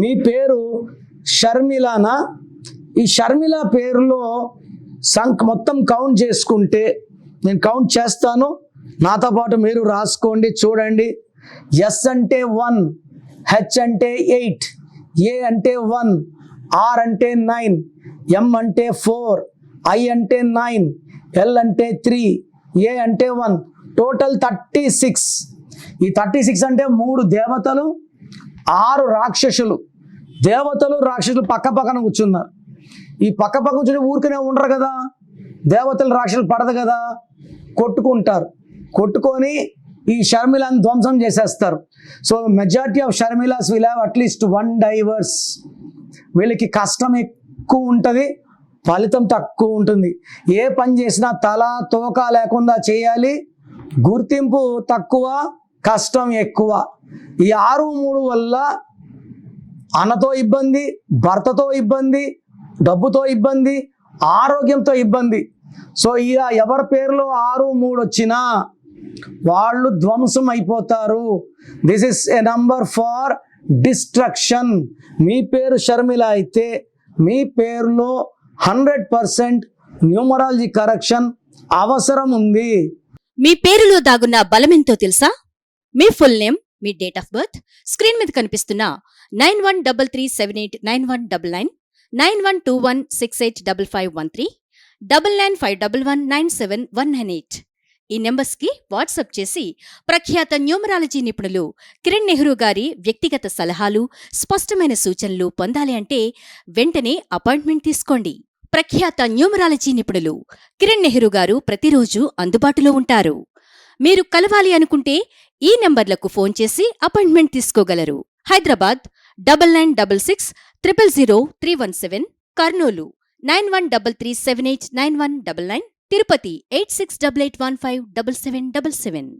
మీ పేరు షర్మిలానా? ఈ షర్మిల పేరులో సంక్ మొత్తం కౌంట్ చేసుకుంటే నేను కౌంట్ చేస్తాను. నాతో పాటు మీరు రాసుకోండి చూడండి. ఎస్ అంటే వన్ హెచ్ అంటే ఎయిట్ ఏ అంటే వన్ ఆర్ అంటే నైన్ ఎం అంటే ఫోర్ ఐ అంటే నైన్ ఎల్ అంటే త్రీ ఏ అంటే వన్ టోటల్ థర్టీ సిక్స్ ఈ థర్టీ సిక్స్ అంటే మూడు దేవతలు ఆరు రాక్షసులు దేవతలు రాక్షసులు పక్క పక్కన కూర్చున్నారు. ఈ పక్క పక్క కూర్చుని ఊరికనే ఉండరు కదా. దేవతలు రాక్షసులు పడదు కదా. కొట్టుకుంటారు. కొట్టుకొని ఈ షర్మిలాని ధ్వంసం చేసేస్తారు. So majority of Sharmilas will have at least one divorce వీళ్ళకి కష్టం ఎక్కువ ఉంటుంది ఫలితం తక్కువ ఉంటుంది. ఏ పని చేసినా తల తోక లేకుండా చేయాలి. గుర్తింపు తక్కువ కష్టం ఎక్కువ. ఈ ఆరు మూడు వల్ల అన్నతో ఇబ్బంది భర్తతో ఇబ్బంది డబ్బుతో ఇబ్బంది ఆరోగ్యంతో ఇబ్బంది. సో ఇక ఎవరి పేరులో ఆరు మూడు వచ్చినా వాళ్ళు ధ్వంసం అయిపోతారు. This is a number for destruction మీ పేరు షర్మిల అయితే మీ పేరులో హండ్రెడ్ పర్సెంట్ న్యూమరాలజీ కరెక్షన్ అవసరం ఉంది. మీ పేరులో దాగున్న బలమెంతో తెలుసా? మీ ఫుల్ నేమ్ మీ డేట్ ఆఫ్ బర్త్ స్క్రీన్ మీద కనిపిస్తున్న nine one double three seven eight nine one double nine nine one two one six eight double five one three double nine five double one nine seven one nine eight. ఈ నెంబర్స్కి WhatsApp చేసి ప్రఖ్యాత numerology నిపుణులు కిరణ్ నెహ్రూ గారి వ్యక్తిగత సలహాలు స్పష్టమైన సూచనలు పొందాలి అంటే వెంటనే అపాయింట్మెంట్ తీసుకోండి. ప్రఖ్యాత న్యూమరాలజీ నిపుణులు కిరణ్ నెహ్రూ గారు ప్రతిరోజు అందుబాటులో ఉంటారు. మీరు కలవాలి అనుకుంటే ఈ నెంబర్లకు ఫోన్ చేసి appointment తీసుకోగలరు. Hyderabad double nine double six triple zero three one seven Kurnool nine one double three seven eight nine one double nine Tirupati eight six double eight one five double seven double seven.